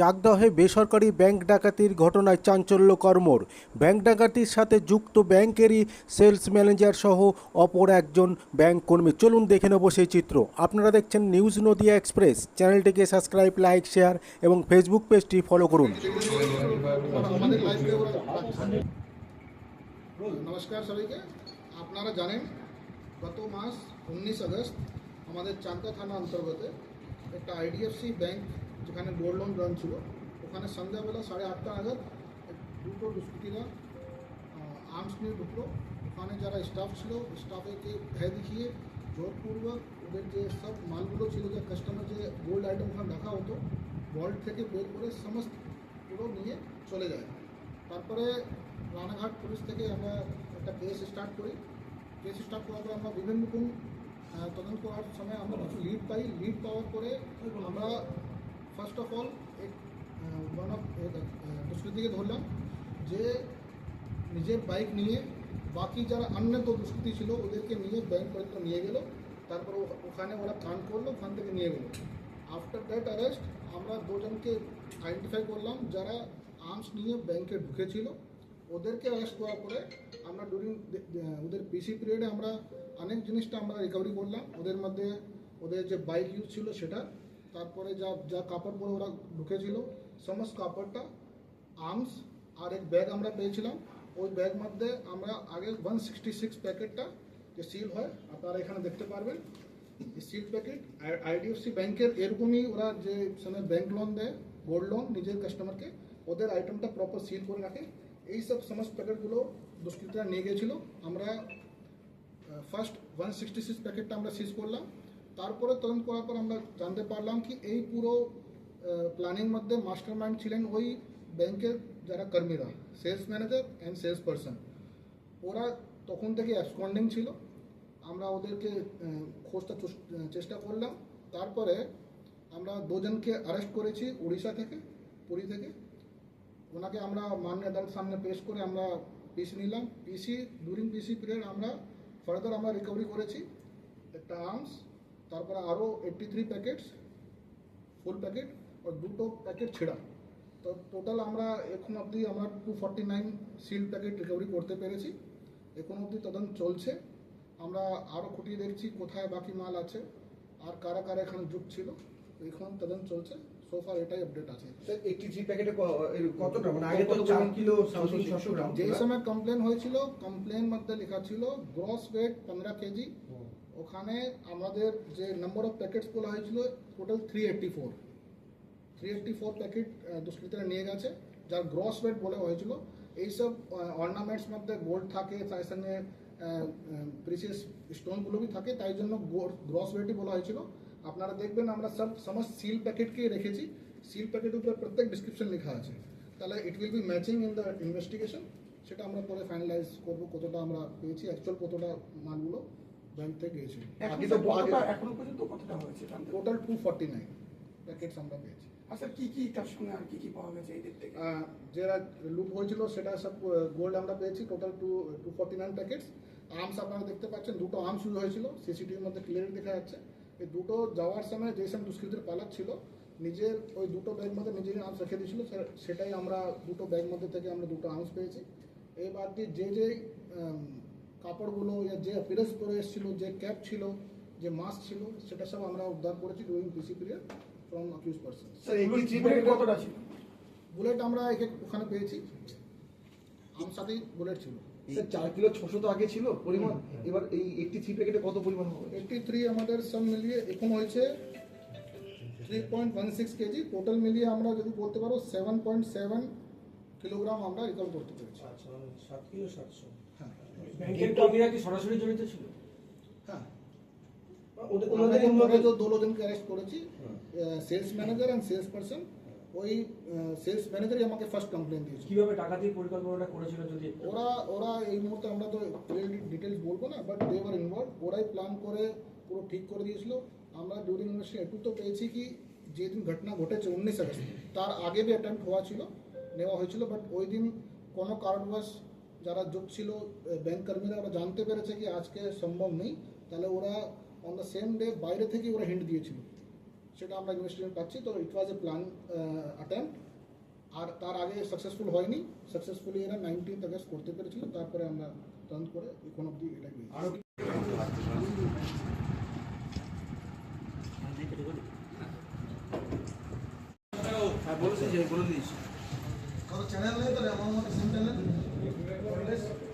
চাকদহে বেসরকারি ব্যাংক ডাকাতির ঘটনায় চাঞ্চল্য কর্মর ব্যাংক ডাকাতির সাথে যুক্ত ব্যাংকেরই সেলস ম্যানেজার সহ অপর একজন ব্যাংক কর্মী। চলুন দেখে নেব সেই চিত্র। আপনারা দেখছেন নিউজ নদিয়া এক্সপ্রেস। চ্যানেলটিকে সাবস্ক্রাইব, লাইক, শেয়ার এবং ফেসবুক পেজটি ফলো করুন। নমস্কার সবাইকে। আপনারা জানেন, গত মাস উনিশ আগস্ট আমাদের চাঁদা থানা অন্তর্গত একটা আইডিএফসি ব্যাংক যেখানে গোল্ড লোন ব্রাঞ্চ ছিল, ওখানে সন্ধ্যাবেলা সাড়ে আটটা নাগাদ দুটো দুষ্কৃতীরা আর্মস নিয়ে ঢুকলো। ওখানে যারা স্টাফ ছিল স্টাফেকে ভয় দেখিয়ে জোরপূর্বক ওদের যে সব মালগুলো ছিল, যে কাস্টমার যে গোল্ড আইটেম ওখানে রাখা হতো ভল্ট থেকে বের করে সমস্ত পুরো নিয়ে চলে যায়। তারপরে রানাঘাট পুলিশ থেকে আমরা একটা কেস স্টার্ট করি। কেস স্টার্ট করার পর আমরা বিভিন্ন রকম তদন্ত করার সময় আমরা কিছু লিড পাই। লিড পাওয়ার পরে আমরা first of all one of দুষ্কৃতিকে ধরলাম যে নিজের বাইক নিয়ে বাকি যারা অন্য তো দুষ্কৃতি ছিল ওদেরকে নিয়ে ব্যাংক পর্যন্ত নিয়ে গেল তারপর ওখানে ওরা কান করল ওখান থেকে নিয়ে গেলো আফটার দ্যাট অ্যারেস্ট আমরা দুজনকে আইডেন্টিফাই করলাম যারা আর্মস নিয়ে ব্যাংকে ঢুকেছিল ওদেরকে অ্যারেস্ট করার পরে আমরা ডিউরিং ওদের পিসি পিরিয়ডে আমরা অনেক জিনিসটা আমরা রিকভারি করলাম ওদের মধ্যে ওদের যে বাইক ইউজ ছিল সেটা তারপরে যা যা কাপড় পরে ওরা ঢুকেছিল, সমস্ত কাপড়টা আর্মস আর এক ব্যাগ আমরা পেয়েছিলাম। ওই ব্যাগ মধ্যে আমরা আগে ওয়ান সিক্সটি সিক্স প্যাকেটটা যে সিল হয়, আপনারা এখানে দেখতে পারবেন। সিল প্যাকেট আইডিএফসি ব্যাংকের এরকমই ওরা যে সময় ব্যাংক লোন দেয় গোল্ড লোন নিজের কাস্টমারকে ওদের আইটেমটা প্রপার সিল করে রাখে। এই সব সমস্ত প্যাকেটগুলো দুষ্কৃতীরা নিয়ে গেছিল। আমরা ফার্স্ট ওয়ান সিক্সটি সিক্স প্যাকেটটা আমরা সিজ করলাম। তারপরে তদন্ত করার পর আমরা জানতে পারলাম কি এই পুরো প্ল্যানিং মধ্যে মাস্টার মাইন্ড ছিলেন ওই ব্যাংকের যারা কর্মীরা sales manager and sales person ওরা তখন থেকে অ্যাবসকন্ডিং ছিল। আমরা ওদেরকে খোঁজটা চেষ্টা করলাম। তারপরে আমরা দুজনকে অ্যারেস্ট করেছি উড়িষ্যা থেকে, পুরী থেকে। ওনাকে আমরা মান্য আদালত সামনে পেশ করে আমরা পিসি নিলাম। পিসি ডিউরিং পিসি পিরিয়ড আমরা ফার্দার আমরা রিকভারি করেছি। একটা আর্মস তারপরে আরও eighty three packets full packet আর দুটো প্যাকেট ছেঁড়া। তো টোটাল আমরা এখন অবধি আমরা two forty nine seal packet recovery করতে পেরেছি। এখন অবধি তদন্ত চলছে। আমরা আরও খুঁটিয়ে দেখছি কোথায় বাকি মাল আছে আর কারা কারা এখানে যুগ ছিল। এখন তদন্ত চলছে। সোফার এটাই আপডেট আছে। একটি থ্রি প্যাকেটে কতটা? মানে আগে তো কত কিলো গ্রাম সময় কমপ্লেন হয়েছিল কমপ্লেন মধ্যে লেখা ছিল গ্রস ওয়েট পনেরো কেজি ওখানে আমাদের যে নাম্বার অফ প্যাকেটস বলা হয়েছিল total three eighty four three eighty four packet দুষ্কৃতীরা নিয়ে গেছে, যার গ্রস ওয়েট বলা হয়েছিল। এইসব অর্নামেন্টস মধ্যে গোল্ড থাকে তার সঙ্গে প্রিসিয়াস স্টোনগুলো বি থাকে, তাই জন্য গ্রস ওয়েটই বলা হয়েছিল। আপনারা দেখবেন, আমরা সব, সমস্ত সিল প্যাকেটকেই রেখেছি সিল প্যাকেট উপরে প্রত্যেক ডিসক্রিপশন লেখা আছে। তাহলে it will be matching in the investigation সেটা আমরা পরে ফাইনালাইজ করব, কতটা আমরা পেয়েছি অ্যাকচুয়াল কতটা মালগুলো। ব্যাংক থেকে গিয়েছিল। আগে তো এখনও পর্যন্ত কতটা হয়েছে total two forty nine packets আমরা পেয়েছি। আচ্ছা কি কি তার সঙ্গে আর কি কি পাওয়া গেছে এই দিক থেকে যেটা লুট হয়েছিল সেটা সব গোল্ড আমরা পেয়েছি total two two forty nine packets arms আপনারা দেখতে পাচ্ছেন দুটো আর্মস ইউজ হয়েছিল সিসিটিভির মধ্যে ক্লিয়ার দেখা যাচ্ছে। এই দুটো যাওয়ার সময় যে সব দুষ্কৃতির পালাক ছিল নিজের ওই দুটো ব্যাগ মধ্যে নিজের আর্মস রেখে দিয়েছিল সেটাই আমরা দুটো ব্যাগ মধ্যে থেকে আমরা দুটো আর্মস পেয়েছি। এই বাদ দিয়ে যে যে কাপড়গুলো যে অ্যাপিয়ারেন্স করে এসেছিল যে ক্যাপ ছিল যে মাস্ক ছিল সেটা সব আমরা উদ্ধার করেছি during PC period from accuse person কতটা ছিল? বুলেট আমরা এক এক ওখানে পেয়েছি। আমার সাথেই বুলেট ছিল। স্যার চার কিলো ছশো তো আগে ছিল পরিমাণ? এবার এই একটি থ্রি প্যাকেটে কত পরিমাণ হবে? এইটটি থ্রি আমাদের সব মিলিয়ে এখন হয়েছে three point one six KG total মিলিয়ে আমরা যদি বলতে পারো সেভেন পয়েন্ট সেভেন কিলোগ্রাম আমরা রিকভার করতে পেরেছি। সাত কিলো সাতশো। ব্যাংকের কর্মীরা কি সরাসরি জড়িত ছিল? হ্যাঁ। ওদের আমরা অ্যারেস্ট করেছি। Sales manager and sales person ওই সেলস ম্যানেজারই আমাকে ফার্স্ট কমপ্লেন দিয়েছিল। কীভাবে ডাকাতির পরিকল্পনাটা করেছিল যদি? ওরা ওরা এই মুহূর্তে আমরা তো ডিটেলস বলব না বাট দে ওয়ার ইনভলভ ওরাই প্ল্যান করে পুরো ঠিক করে দিয়েছিল। আমরা ডিউরিং ইনভেস্টিগেশন একটু তো পেয়েছি কি যেদিন ঘটনা ঘটেছে উনিশ আগস্ট তার আগে বি অ্যাটেম্প হওয়া ছিল নেওয়া হয়েছিল বাট ওই দিন কোনো কারণবশ যারা যোগ ছিল ব্যাংক কর্মীরা ওরা জানতে পেরেছে কি আজকে সম্ভব নেই। তাহলে ওরা অন দ্য সেম ডে বাইরে থেকে ওরা হিন্ট দিয়েছিল। সেটা আমরা ইনভেস্টিগেশন পাচ্ছি। তো ইট ওয়াজ এ প্ল্যান অ্যাটেম্প আর তার আগে সাকসেসফুল হয়নি। সাকসেসফুলি এরা নাইনটিন্থ আগস্ট করতে পেরেছিল। তারপরে আমরা টার্ন করে এখন অব্দি এটা পেয়েছি। কারও চ্যানেল নেই তো আমার মতো সেম চ্যানেল আমরা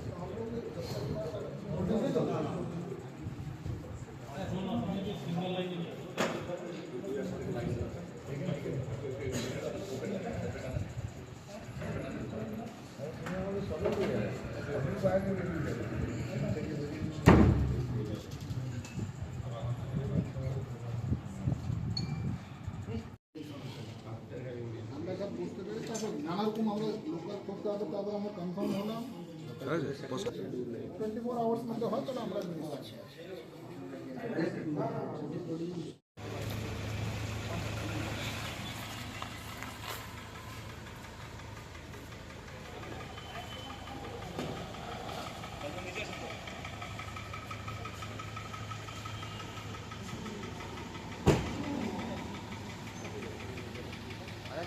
कागद दादा आम्ही कन्फर्म होला ट्वेंटी फोर आवर्स मध्ये होय त्याला आम्हाला मिळेल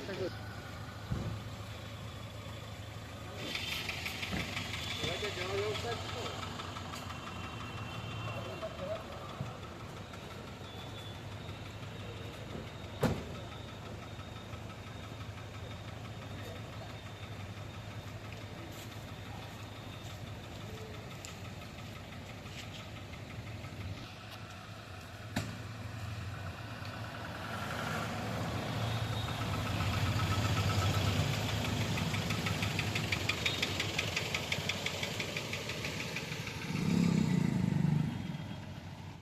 Thank you. said before.